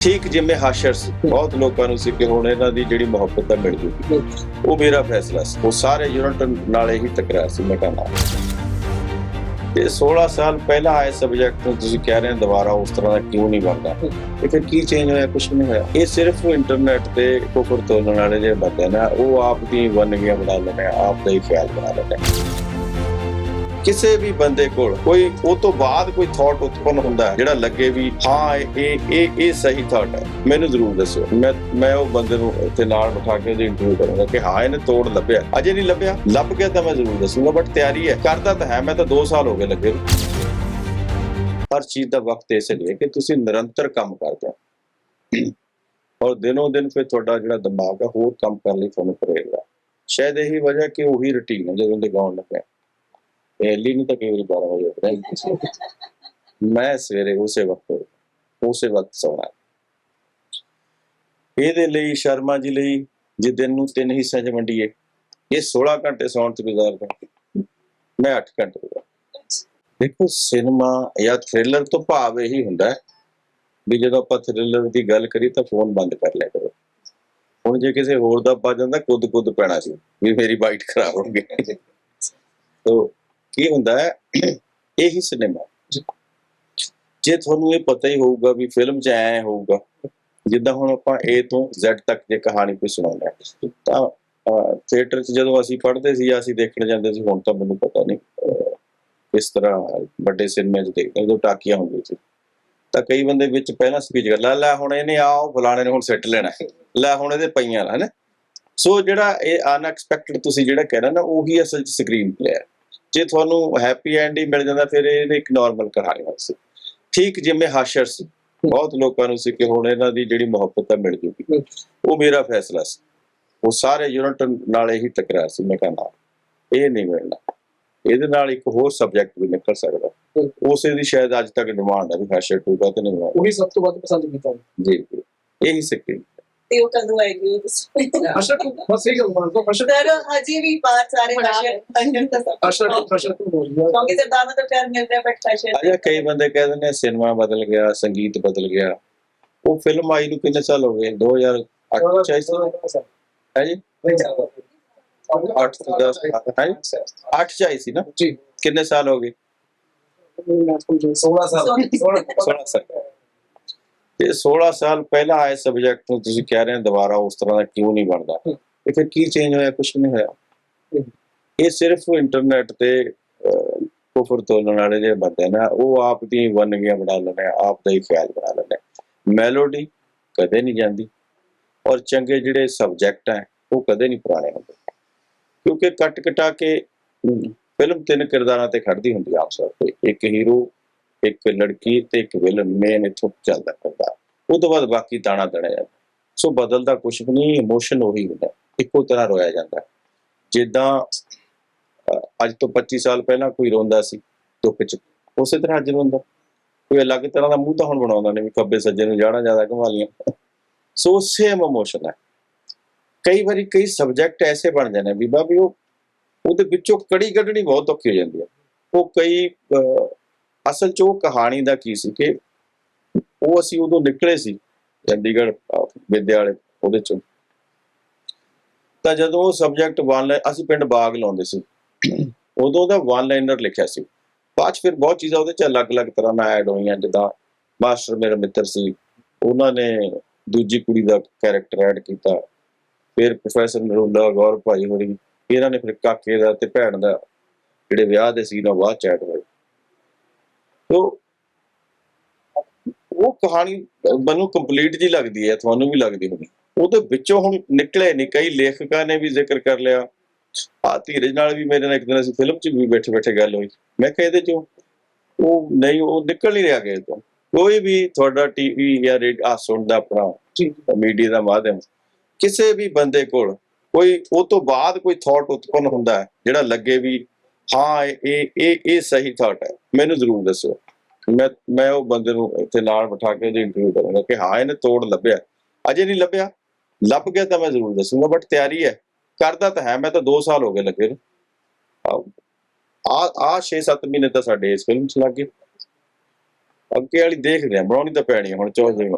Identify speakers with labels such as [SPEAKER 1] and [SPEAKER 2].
[SPEAKER 1] ਠੀਕ ਜਿਵੇਂ ਹਾਸ਼ਰ ਸੀ, ਬਹੁਤ ਲੋਕਾਂ ਨੂੰ ਸੀ ਕਿ ਹੁਣ ਇਹਨਾਂ ਦੀ ਜਿਹੜੀ ਮੁਹੱਬਤ ਤਾਂ ਮਿਲ ਜੂਗੀ। ਉਹ ਮੇਰਾ ਫੈਸਲਾ ਸੀ। ਉਹ ਸਾਰੇ ਯੂਨਿਟ ਨਾਲ ਹੀ ਟਕਰਾਇਆ ਸੀ, ਮੈਂ ਕਹਿੰਦਾ ਤੇ 16 ਸਾਲ ਪਹਿਲਾਂ ਆਏ ਸਬਜੈਕਟ ਨੂੰ ਤੁਸੀਂ ਕਹਿ ਰਹੇ ਹੋ ਦੁਬਾਰਾ ਉਸ ਤਰ੍ਹਾਂ ਦਾ ਕਿਉਂ ਨਹੀਂ ਬਣਦਾ? ਇਹ ਫਿਰ ਕੀ ਚੇਂਜ ਹੋਇਆ? ਕੁਝ ਨਹੀਂ ਹੋਇਆ। ਇਹ ਸਿਰਫ ਇੰਟਰਨੈਟ ਤੇ ਕੁਫਰ ਤੋਲਣ ਵਾਲੇ ਜਿਹੜੇ ਬੰਦੇ ਨੇ। ਉਹ ਆਪ ਦੀ ਵੰਨਗੀਆਂ ਬਣਾ ਲੈਂਦੇ ਆਪ ਦਾ ਹੀ ਖਿਆਲ ਬਣਾ ਲੈਂਦੇ ਕਿਸੇ ਵੀ ਬੰਦੇ ਕੋਲ ਕੋਈ, ਉਹ ਤੋਂ ਬਾਅਦ ਕੋਈ ਥਾਟ ਉਤਪੰਨ ਹੁੰਦਾ ਹੈ, ਜਿਹੜਾ ਲੱਗੇ ਵੀ, ਹਾਂ, ਇਹ ਇਹ ਇਹ ਸਹੀ ਥਾਟ ਹੈ। ਮੈਨੂੰ ਜ਼ਰੂਰ ਦੱਸੋ ਮੈਂ ਮੈਂ ਉਹ ਬੰਦੇ ਨੂੰ ਇੱਥੇ ਨਾਲ ਬਿਠਾ ਕੇ ਉਹਦੀ ਇੰਟਰਵਿਊ ਕਰਾਂਗਾ ਕਿ, ਹਾਂ, ਇਹਨੇ ਤੋੜ ਲੱਭਿਆ। ਅਜੇ ਨਹੀਂ ਲੱਭਿਆ। ਲੱਭ ਗਿਆ ਤਾਂ ਮੈਂ ਜ਼ਰੂਰ ਦੱਸੂਗਾ ਬਟ ਤਿਆਰੀ ਹੈ। ਕਰਦਾ ਤਾਂ ਹੈ, ਮੈਂ ਤਾਂ 2 ਸਾਲ ਹੋ ਗਏ ਲੱਗੇ ਹਰ ਚੀਜ਼ ਦਾ ਵਕਤ ਇਸ ਲਈ ਕਿ ਤੁਸੀਂ ਨਿਰੰਤਰ ਕੰਮ ਕਰਦੇ ਹੋ। ਔਰ ਦਿਨੋਂ ਦਿਨ ਫਿਰ ਤੁਹਾਡਾ ਜਿਹੜਾ ਦਿਮਾਗ ਹੈ, ਹੋਰ ਕੰਮ ਕਰਨ ਲਈ ਤੁਹਾਨੂੰ ਕਰੇਗਾ ਸ਼ਾਇਦ ਇਹੀ ਵਜ੍ਹਾ ਕਿ ਉਹੀ ਰੁਟੀਨ ਹੈ ਜਦੋਂ ਦੇ ਗਾਉਣ ਲੱਗਿਆ ਪਹਿਲੀ ਨੂੰ ਤਾਂ ਕਈ ਵਾਰੀ 12 ਵਜੇ ਉੱਠਦਾ ਹੈ। ਮੈਂ ਸਵੇਰੇ ਉਸੇ ਵਕਤ ਉਸੇ ਵਕਤ ਸੌਣਾ। ਇਹਦੇ ਲਈ, ਸ਼ਰਮਾ ਜੀ ਲਈ ਜੇ ਦਿਨ ਨੂੰ ਤਿੰਨ ਹਿੱਸਿਆਂ 'ਚ ਵੰਡੀਏ, ਇਹ 16 ਘੰਟੇ ਸੌਣ ਤੇ ਗੁਜ਼ਾਰਦਾ। ਮੈਂ 8 ਘੰਟੇ ਦੇਖੋ, ਸਿਨੇਮਾ ਜਾਂ ਥ੍ਰਿਲਰ ਤੋਂ ਭਾਵ ਇਹੀ ਹੁੰਦਾ ਵੀ ਜਦੋਂ ਆਪਾਂ ਥ੍ਰਿਲਰ ਦੀ ਗੱਲ ਕਰੀ ਤਾਂ ਫੋਨ ਬੰਦ ਕਰ ਲਿਆ ਕਰੋ। ਹੁਣ ਜੇ ਕਿਸੇ ਹੋਰ ਦਾ ਪਾ ਜਾਂਦਾ ਕੁੱਦ ਕੁੱਦ ਪੈਣਾ ਸੀ ਵੀ ਮੇਰੀ ਬਾਈਟ ਖਰਾਬ ਹੋ ਗਈ। ਤੋ ਕੀ ਹੁੰਦਾ ਹੈ? ਇਹ ਹੀ ਸਿਨੇਮਾ ਜੇ ਤੁਹਾਨੂੰ ਇਹ ਪਤਾ ਹੀ ਹੋਊਗਾ ਵੀ ਫਿਲਮ 'ਚ ਐ ਹੋਊਗਾ ਜਿੱਦਾਂ ਹੁਣ ਆਪਾਂ A ਤੋਂ Z ਤੱਕ ਜੇ ਕਹਾਣੀ ਕੋਈ ਸੁਣਾਉਂਦੇ ਤਾਂ ਥੀਏਟਰ 'ਚ ਜਦੋਂ ਅਸੀਂ ਪੜ੍ਹਦੇ ਸੀ ਜਾਂ ਅਸੀਂ ਦੇਖਣ ਜਾਂਦੇ ਸੀ ਹੁਣ ਤਾਂ ਮੈਨੂੰ ਪਤਾ ਨਹੀਂ ਅਹ, ਇਸ ਤਰ੍ਹਾਂ ਵੱਡੇ ਸਿਨੇਮੇ 'ਚ ਦੇਖਦੇ ਜਦੋਂ ਟਾਕੀਆਂ ਹੁੰਦੀਆਂ ਸੀ। ਤਾਂ ਕਈ ਬੰਦੇ ਵਿੱਚ ਪਹਿਲਾਂ ਸਪੀਚ ਕਰ ਲੈ ਲੈ ਹੁਣ ਇਹਨੇ ਆਓ ਫਲਾਣੇ ਨੇ ਹੁਣ ਸਿੱਟ ਲੈਣਾ ਲੈ ਹੁਣ ਇਹਦੇ ਪਈਆਂ ਨਾ ਹੈ ਸੋ ਜਿਹੜਾ ਇਹ ਅਨਐਕਸਪੈਕਟਡ ਤੁਸੀਂ ਜਿਹੜਾ ਕਹਿ ਰਹੇ ਨਾ ਉਹੀ ਅਸਲ 'ਚ ਸਕਰੀਨ ਪਲੇ ਹੈ ਜੇ ਤੁਹਾਨੂੰ ਹੈਪੀ ਐਂਡ ਹੀ ਮਿਲ ਜਾਂਦਾ ਫਿਰ ਇਹ ਇੱਕ ਨਾਰਮਲ ਕਹਾਣੀ ਸੀ ਠੀਕ ਜਿਵੇਂ ਹਾਸ਼ਰ ਸੀ। ਬਹੁਤ ਲੋਕਾਂ ਨੂੰ ਸੀ ਕਿ ਹੁਣ ਇਹਨਾਂ ਦੀ ਜਿਹੜੀ ਮੁਹੱਬਤ ਤਾਂ ਮਿਲ ਜੂਗੀ। ਉਹ ਮੇਰਾ ਫੈਸਲਾ ਸੀ। ਉਹ ਸਾਰੇ ਯੂਨਿਟ ਨਾਲ ਹੀ ਟਕਰਾਇਆ ਸੀ। ਮੈਂ ਕਹਿੰਦਾ ਇਹ ਨਹੀਂ ਮਿਲਣਾ। ਇਹਦੇ ਨਾਲ ਇੱਕ ਹੋਰ ਸਬਜੈਕਟ ਵੀ ਨਿਕਲ ਸਕਦਾ। ਉਸੇ ਦੀ ਸ਼ਾਇਦ ਅੱਜ ਤੱਕ ਡਿਮਾਂਡ ਹੈ ਵੀ ਹਾਸ਼ਰ ਟੂਗਾ ਤੇ ਨਹੀਂ ਹੋਇਆ।
[SPEAKER 2] ਉਹੀ ਸਭ ਤੋਂ ਵੱਧ ਪਸੰਦ ਕੀਤਾ।
[SPEAKER 1] ਜੀ ਜੀ। ਇਹੀ ਸਿੱਕੇ
[SPEAKER 3] ਤੇ ਉਹ ਕਦੋਂ ਆਏਗੀ ਉਹ ਦੱਸੋ
[SPEAKER 2] ਅਸ਼ਰ ਨੂੰ ਬਸ ਇਹ ਗੱਲ ਮੰਨ ਲਓ ਅਸ਼ਰ
[SPEAKER 3] ਸਰ ਹਜੇ ਵੀ ਬਾਤ ਸਾਰੇ ਨਾਮ ਅੰਦਰ ਤੱਕ
[SPEAKER 2] ਅਸ਼ਰ ਅਸ਼ਰ ਤੋਂ ਬੋਲ ਰਿਹਾ
[SPEAKER 3] ਕਿਉਂਕਿ ਸਰਦਾਰ ਨੂੰ ਤਾਂ ਪਿਆਰ ਮਿਲ ਰਿਹਾ ਬਟ ਫੈਸ਼ਨ
[SPEAKER 1] ਅਜਾ ਕਈ ਬੰਦੇ ਕਹਿ ਦਿੰਦੇ ਨੇ ਸਿਨੇਮਾ ਬਦਲ ਗਿਆ ਸੰਗੀਤ ਬਦਲ ਗਿਆ। ਉਹ ਫਿਲਮ ਆਈ ਨੂੰ ਕਿੰਨੇ ਸਾਲ ਹੋ ਗਏ? 2008 ਚ ਆਈ ਸੀ ਹੈ ਜੀ? 8 ਤੋਂ 10 ਹੈ ਜੀ? 8 ਚ ਆਈ ਸੀ ਨਾ?
[SPEAKER 2] ਜੀ।
[SPEAKER 1] ਕਿੰਨੇ ਸਾਲ ਹੋ ਗਏ?
[SPEAKER 2] 16 ਸਾਲ
[SPEAKER 1] 16 ਸਾਲ। ਤੇ 16 ਸਾਲ ਪਹਿਲਾਂ ਆਏ ਸਬਜੈਕਟ ਨੂੰ ਤੁਸੀਂ ਕਹਿ ਰਹੇ ਹੋ ਦੁਬਾਰਾ ਉਸ ਤਰ੍ਹਾਂ ਦਾ ਕਿਉਂ ਨਹੀਂ ਬਣਦਾ? ਇਹ ਫਿਰ ਕੀ ਚੇਂਜ ਹੋਇਆ? ਕੁਝ ਨਹੀਂ ਹੋਇਆ। ਇਹ ਸਿਰਫ ਇੰਟਰਨੈਟ ਤੇ ਕੁਫਰ ਤੋਲਣ ਵਾਲੇ ਜਿਹੜੇ ਬੰਦੇ ਨੇ ਉਹ ਆਪ ਦੀ ਵੰਨਗੀਆਂ ਬਣਾ ਲੈਂਦੇ ਆਪ ਦਾ ਹੀ ਖਿਆਲ ਬਣਾ ਲੈਂਦੇ ਮੈਲੋਡੀ ਕਦੇ ਨਹੀਂ ਜਾਂਦੀ ਔਰ ਚੰਗੇ ਜਿਹੜੇ ਸਬਜੈਕਟ ਹੈ ਉਹ ਕਦੇ ਨਹੀਂ ਪੁਰਾਣੇ ਹੁੰਦੇ। ਕਿਉਂਕਿ ਕੱਟ ਕਟਾ ਕੇ ਫਿਲਮ ਤਿੰਨ ਕਿਰਦਾਰਾਂ ਤੇ ਖੜਦੀ ਹੁੰਦੀ ਆ ਆਮ ਤੌਰ ਤੇ। ਇੱਕ ਹੀਰੋ ਇੱਕ ਲੜਕੀ ਤੇ ਇੱਕ ਵਿਲਨ ਮੇਨ ਇੱਥੋਂ ਚੱਲਦਾ ਕਰਦਾ ਉਹ ਤੋਂ ਬਾਅਦ ਬਾਕੀ ਤਾਣਾ ਤਣਿਆ ਸੋ ਬਦਲਦਾ ਕੁਝ ਵੀ ਨਹੀਂ ਇਮੋਸ਼ਨ ਉਹੀ ਹੁੰਦਾ। ਇੱਕੋ ਤਰ੍ਹਾਂ ਰੋਇਆ ਜਾਂਦਾ। ਜਿੱਦਾਂ ਅੱਜ ਤੋਂ 25 ਸਾਲ ਪਹਿਲਾਂ ਕੋਈ ਰੋਂਦਾ ਸੀ ਦੁੱਖ ਚ ਉਸੇ ਤਰ੍ਹਾਂ ਅੱਜ ਰੋਂਦਾ। ਕੋਈ ਅਲੱਗ ਤਰ੍ਹਾਂ ਦਾ ਮੂੰਹ ਤਾਂ ਹੁਣ ਬਣਾਉਂਦਾ ਨੇ ਵੀ ਖੱਬੇ ਸੱਜੇ ਨੂੰ ਜਾੜਾ ਜ਼ਿਆਦਾ ਘੁਮਾ ਲੀਆਂ ਸੋ ਸੇਮ ਇਮੋਸ਼ਨ ਹੈ। ਕਈ ਵਾਰੀ ਕਈ ਸਬਜੈਕਟ ਐਸੇ ਬਣ ਜਾਂਦੇ ਬੀਬਾ ਵੀ ਉਹ ਉਹਦੇ ਵਿੱਚੋਂ ਕੜੀ ਕੱਢਣੀ ਬਹੁਤ ਔਖੀ ਹੋ ਜਾਂਦੀ ਹੈ। ਉਹ ਕਈ ਅਹ, ਅਸਲ 'ਚ ਉਹ ਕਹਾਣੀ ਦਾ ਕੀ ਸੀ ਕਿ ਉਹ ਅਸੀਂ ਉਦੋਂ ਨਿਕਲੇ ਸੀ ਚੰਡੀਗੜ੍ਹ ਅਹ, ਵਿਦਿਆਲੇ ਉਹਦੇ 'ਚ। ਤਾਂ ਜਦੋਂ ਉਹ ਸਬਜੈਕਟ ਵਨ ਅਸੀਂ ਪਿੰਡ ਬਾਗ ਲਾਉਂਦੇ ਸੀ। ਉਦੋਂ ਦਾ ਵਨ ਲਾਈਨਰ ਲਿਖਿਆ ਸੀ। ਬਾਅਦ 'ਚ ਫਿਰ ਬਹੁਤ ਚੀਜ਼ਾਂ ਉਹਦੇ 'ਚ ਅਲੱਗ-ਅਲੱਗ ਤਰ੍ਹਾਂ ਨਾਲ ਐਡ ਹੋਈਆਂ ਜਿੱਦਾਂ ਮਾਸਟਰ ਮੇਰਾ ਮਿੱਤਰ ਸੀ ਉਹਨਾਂ ਨੇ ਦੂਜੀ ਕੁੜੀ ਦਾ ਕੈਰੈਕਟਰ ਐਡ ਕੀਤਾ। ਫਿਰ ਪ੍ਰੋਫੈਸਰ ਨਰੂਲਾ ਗੌਰ ਭਾਈ ਹੋਰੀ ਇਹਨਾਂ ਨੇ ਫਿਰ ਕਾਕੇ ਦਾ ਤੇ ਭੈਣ ਦਾ ਜਿਹੜੇ ਵਿਆਹ ਦੇ ਸੀ ਨਾ ਬਾਅਦ ਚ ਐਡ ਹੋਏ। ਤੋ ਉਹ ਕਹਾਣੀ ਮੈਨੂੰ ਕੰਪਲੀਟ ਜੀ ਲੱਗਦੀ ਹੈ ਤੁਹਾਨੂੰ ਵੀ ਲੱਗਦੀ ਹੋਣੀ। ਉਹਦੇ ਵਿੱਚੋਂ ਹੁਣ ਨਿਕਲੇ ਨਹੀਂ ਕਈ ਲੇਖਕਾਂ ਨੇ ਵੀ ਜ਼ਿਕਰ ਕਰ ਲਿਆ। ਆ ਧੀਰਜ ਨਾਲ ਵੀ ਮੇਰੇ ਨਾਲ ਇੱਕ ਦਿਨ ਅਸੀਂ ਫਿਲਮ 'ਚ ਵੀ ਬੈਠੇ ਬੈਠੇ ਗੱਲ ਹੋਈ। ਮੈਂ ਕਿਹਾ ਇਹਦੇ 'ਚੋਂ ਉਹ ਨਹੀਂ ਉਹ ਨਿਕਲ ਨਹੀਂ ਰਿਹਾ ਕਿਸੇ ਤੋਂ। ਕੋਈ ਵੀ ਤੁਹਾਡਾ ਟੀਵੀ ਜਾਂ ਰੇਡ ਆ ਸੁਣਦਾ ਆਪਣਾ ਮੀਡੀਆ ਦਾ ਮਾਧਿਅਮ ਕਿਸੇ ਵੀ ਬੰਦੇ ਕੋਲ ਕੋਈ ਉਹ ਤੋਂ ਬਾਅਦ ਕੋਈ ਥਾਟ ਉਤਪੰਨ ਹੁੰਦਾ ਹੈ ਜਿਹੜਾ ਲੱਗੇ ਵੀ ਹਾਂ ਇਹ ਇਹ ਇਹ ਸਹੀ ਥਾਟ ਹੈ। ਮੈਨੂੰ ਜ਼ਰੂਰ ਦੱਸੋ ਮੈਂ ਮੈਂ ਉਹ ਬੰਦੇ ਨੂੰ ਇੱਥੇ ਨਾਲ ਬਿਠਾ ਕੇ ਉਹਦੀ ਇੰਟਰਵਿਊ ਕਰਾਂਗਾ ਕਿ ਹਾਂ, ਇਹਨੇ ਤੋੜ ਲੱਭਿਆ। ਅਜੇ ਨਹੀਂ ਲੱਭਿਆ। ਲੱਭ ਗਿਆ ਤਾਂ ਮੈਂ ਜ਼ਰੂਰ ਦੱਸੂਗਾ ਬਟ ਤਿਆਰੀ ਹੈ। ਕਰਦਾ ਤਾਂ ਹੈ, ਮੈਂ ਤਾਂ 2 ਸਾਲ ਹੋ ਗਏ ਲੱਗੇ ਨੂੰ। ਆ ਆ 6-7 ਮਹੀਨੇ ਤਾਂ ਸਾਡੇ ਇਸ ਫਿਲਮ 'ਚ ਲੱਗ। ਗਏ ਅੱਗੇ ਵਾਲੀ ਦੇਖ ਰਿਹਾ, ਬਣਾਉਣੀ ਤਾਂ ਪੈਣੀ ਆ ਹੁਣ, ਚੌਥੇ